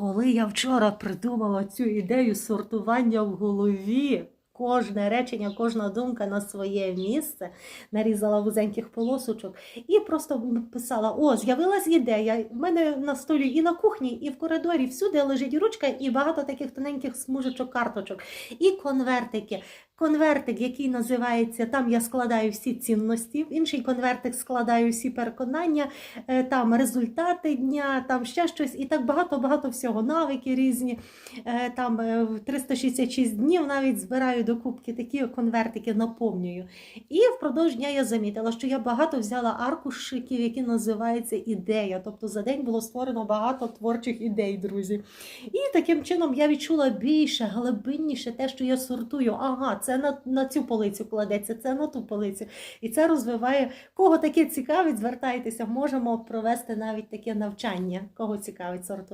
Коли я вчора придумала цю ідею сортування в голові, кожне речення, кожна думка на своє місце, нарізала вузеньких полосочок і просто писала: О, з'явилась ідея. В мене на столі і на кухні, і в коридорі всюди лежить ручка, і багато таких тоненьких смужечок, карточок, і конвертики. Конвертик, який називається Там я складаю всі цінності, в інший конвертик складаю всі переконання, е, там результати дня, там ще щось, і так багато-багато всього, навики різні. Е, Там е, в 366 днів навіть збираю до кубки такі конвертики, наповнюю. І впродовж дня я замітила, що я багато взяла аркушиків, які називаються ідея. Тобто за день було створено багато творчих ідей, друзі. І таким чином я відчула більше, глибинніше те, що я сортую. Ага, це на, на цю полицю кладеться, це на ту полицю. І це розвиває. Кого таке цікавить, звертайтеся, можемо провести навіть таке навчання, кого цікавить сортування.